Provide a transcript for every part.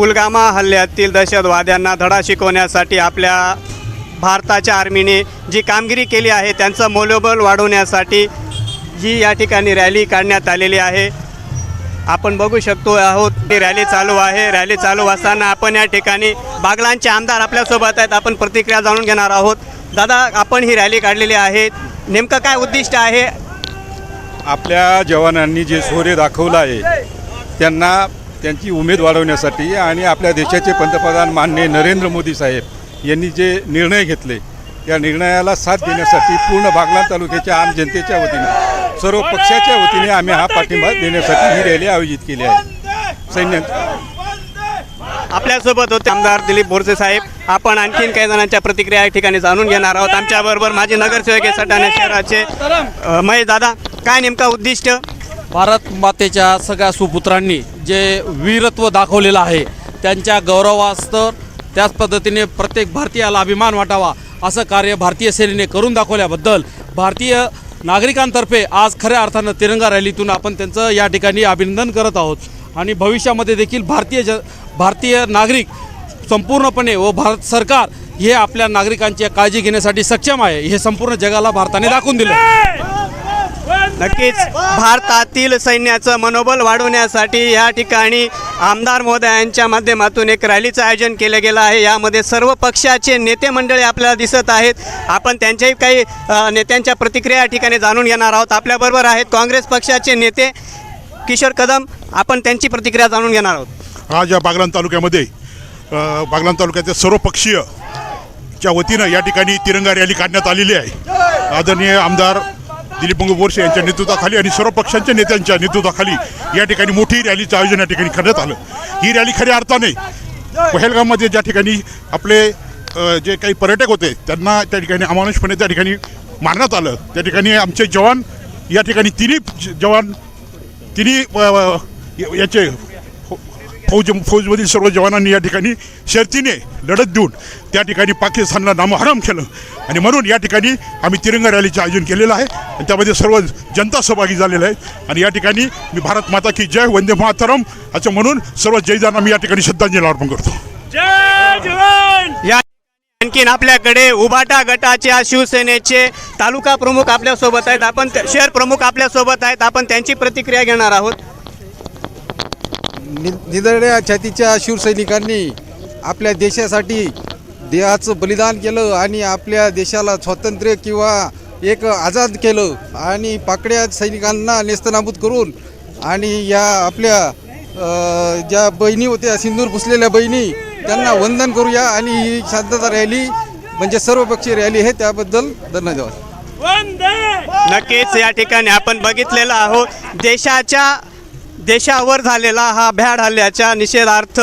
पुलगामा हल्ल्यातील दहशतवाद्यांना धडा शिकवण्यासाठी आपल्या भारताच्या आर्मीने जी कामगिरी केली आहे त्यांचं मनोबल वाढवण्यासाठी जी या ठिकाणी रॅली काढण्यात आलेली आहे. आपण बघू शकतो आहोत ही रॅली चालू आहे. रॅली चालू असताना आपण या ठिकाणी बागलांचे आमदार आपल्यासोबत आहेत. आपण प्रतिक्रिया जाणून घेणार आहोत. दादा आपण ही रॅली काढलेली आहे. नेमकं काय उद्दिष्ट आहे? आपल्या जवानांनी जे शौर्य दाखवलं आहे त्यांना त्यांची उमेद वाढवण्यासाठी आणि आपल्या देशाचे पंतप्रधान माननीय नरेंद्र मोदी साहेब यांनी जे निर्णय घेतले त्या निर्णयाला साथ देण्यासाठी पूर्ण बागलाण तालुक्याच्या आम जनतेच्या वतीने सर्व पक्षाच्या वतीने आम्ही हा पाठिंबा देण्यासाठी ही रॅली आयोजित केली आहे. सैन्य आपल्यासोबत होते आमदार दिलीप बोरसे साहेब. आपण आणखीन काही जणांच्या प्रतिक्रिया या ठिकाणी जाणून घेणार आहोत. आमच्याबरोबर माझे नगरसेवक आहे सटाणा शहराचे महेश दादा काय नेमका उद्दिष्ट? भारत मातेच्या सगळ्या सुपुत्रांनी जे वीरत्व दाखवलेलं आहे त्यांच्या गौरवास्तर त्याच पद्धतीने प्रत्येक भारतीयाला अभिमान वाटावा असं कार्य भारतीय सेनेने करून दाखवल्याबद्दल भारतीय नागरिकांतर्फे आज खऱ्या अर्थानं तिरंगा रॅलीतून आपण त्यांचं या ठिकाणी अभिनंदन करत आहोत. आणि भविष्यामध्ये देखील भारतीय ज भारतीय नागरिक संपूर्णपणे व भारत सरकार हे आपल्या नागरिकांची काळजी घेण्यासाठी सक्षम आहे हे संपूर्ण जगाला भारताने दाखवून दिलं. नक्कीच भारतातील सैन्याचं मनोबल वाढवण्यासाठी या ठिकाणी आमदार महोदयांच्या माध्यमातून एक रॅलीचं आयोजन केलं गेलं आहे. यामध्ये सर्व पक्षाचे नेते मंडळी आपल्याला दिसत आहेत. आपण त्यांच्याही काही नेत्यांच्या प्रतिक्रिया या ठिकाणी जाणून घेणार आहोत. आपल्याबरोबर आहेत काँग्रेस पक्षाचे नेते किशोर कदम. आपण त्यांची प्रतिक्रिया जाणून घेणार आहोत. आज या बागलाण तालुक्यामध्ये अ, बागलाण तालुक्याच्या सर्व पक्षीय च्या वतीनं या ठिकाणी तिरंगा रॅली काढण्यात आलेली आहे. आदरणीय आमदार दिलीप मंगू बोरसे यांच्या नेतृत्वाखाली आणि सर्व पक्षांच्या नेत्यांच्या नेतृत्वाखाली या ठिकाणी मोठी रॅलीचं आयोजन या ठिकाणी करण्यात आलं. ही रॅली खऱ्या अर्थाने पहलगाममध्ये ज्या ठिकाणी आपले जे काही पर्यटक होते त्यांना त्या ठिकाणी अमानुषपणे त्या ठिकाणी मारण्यात आलं. त्या ठिकाणी आमचे जवान या ठिकाणी तिन्ही जवान तिन्ही याचे फौज फौजमधील सर्व जवानांनी या ठिकाणी शर्तीने लढत देऊन त्या ठिकाणी पाकिस्तानला नामहराम केलं. आणि म्हणून या ठिकाणी आम्ही तिरंगा रॅलीचं आयोजन केलेलं आहे. आणि त्यामध्ये सर्व जनता सहभागी झालेलं आहे आणि या ठिकाणी मी भारत माता की जय वंदे मातरम असं म्हणून सर्व जयदाना मी या ठिकाणी श्रद्धांजली अर्पण करतो. या आणखीन आपल्याकडे उभाटा गटाच्या शिवसेनेचे तालुका प्रमुख आपल्यासोबत आहेत. आपण शहर प्रमुख आपल्यासोबत आहेत. आपण त्यांची प्रतिक्रिया घेणार आहोत. नि निधड्या छातीच्या शिवसैनिकांनी आपल्या देशासाठी देहाचं बलिदान केलं आणि आपल्या देशाला स्वातंत्र्य किंवा एक आझाद केलं आणि पाकड्या सैनिकांना नेस्तनाबूत करून आणि या आपल्या ज्या बहिणी होत्या सिंदूर पुसलेल्या बहिणी त्यांना वंदन करूया आणि ही शांतता रॅली म्हणजे सर्वपक्षीय रॅली आहे त्याबद्दल धन्यवाद. नक्कीच या ठिकाणी आपण बघितलेलं आहोत देशाच्या देशावर झालेला हा भ्याड हल्ल्याच्या निषेधार्थ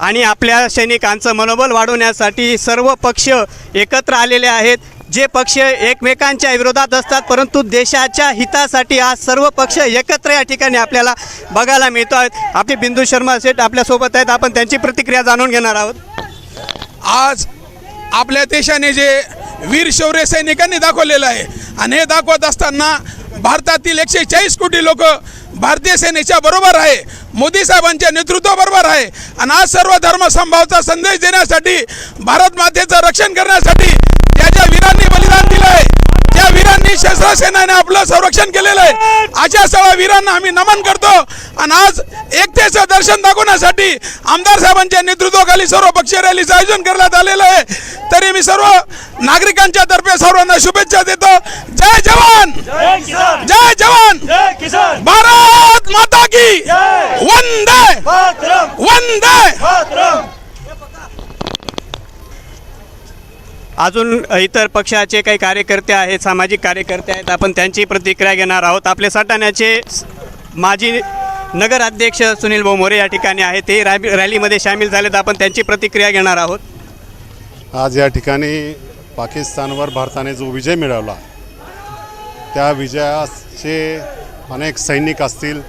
आणि आपल्या सैनिकांचं मनोबल वाढवण्यासाठी सर्व पक्ष एकत्र आलेले आहेत. जे पक्ष एकमेकांच्या विरोधात असतात परंतु देशाच्या हितासाठी आज सर्व पक्ष एकत्र या ठिकाणी आपल्याला बघायला मिळतो आहेत. आपले बिंदू शर्मा सेठ आपल्यासोबत आहेत. आपण त्यांची प्रतिक्रिया जाणून घेणार आहोत. आज आपल्या देशाने जे वीर शौर्य सैनिकांनी दाखवलेलं आहे आणि हे दाखवत असताना भारतातील एकशे चाळीस कोटी लोक भारतीय सेनेच्या बरोबर आहे. मोदी साहेबांच्या नेतृत्वाबरोबर आहे. आणि आज सर्व धर्मसंभावाचा संदेश देण्यासाठी भारत मातेचं रक्षण करण्यासाठी ज्या ज्या वीरांनी बलिदान दिलं आहे त्या वीरांनी शस्त्र सेनाने आपलं संरक्षण केलेलं आहे. अशा सर्व वीरांना आम्ही नमन करतो. आणि आज एकतेचं दर्शन दाखवण्यासाठी आमदार साहेबांच्या नेतृत्वाखाली सर्व पक्षीय रॅलीचं आयोजन करण्यात आलेलं आहे. तरी मी सर्व नागरिकांच्या तर्फे सर्वांना शुभेच्छा देतो. जय जवान जय जवान भारत माता की वंदे वंदे अजून इतर पक्षाचे काही कार्यकर्ते आहेत सामाजिक कार्यकर्ते आहेत आपण त्यांची प्रतिक्रिया घेणार आहोत. आपले सटाण्याचे माजी नगराध्यक्ष सुनील भाऊ मोरे या ठिकाणी आहेत. ते रॅ रॅलीमध्ये सामील झालेत. आपण त्यांची प्रतिक्रिया घेणार आहोत. आज या ठिकाणी पाकिस्तानवर भारताने जो विजय मिळवला त्या विजयाचे अनेक सैनिक असतील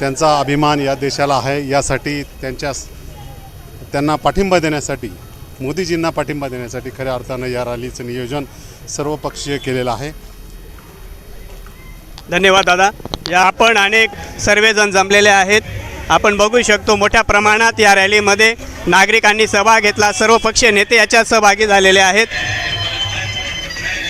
त्यांचा अभिमान या देशाला आहे. यासाठी त्यांच्या त्यांना पाठिंबा देण्यासाठी मोदीजींना पाठिंबा देण्यासाठी खऱ्या अर्थानं या रॅलीचं नियोजन सर्वपक्षीय केलेलं आहे. धन्यवाद दादा. या आपण अनेक सर्वजण जमलेले आहेत. आपण बघू शकतो मोठ्या प्रमाणात या रॅलीमध्ये नागरिकांनी सहभाग घेतला. सर्व पक्षीय नेते याच्यात सहभागी झालेले आहेत.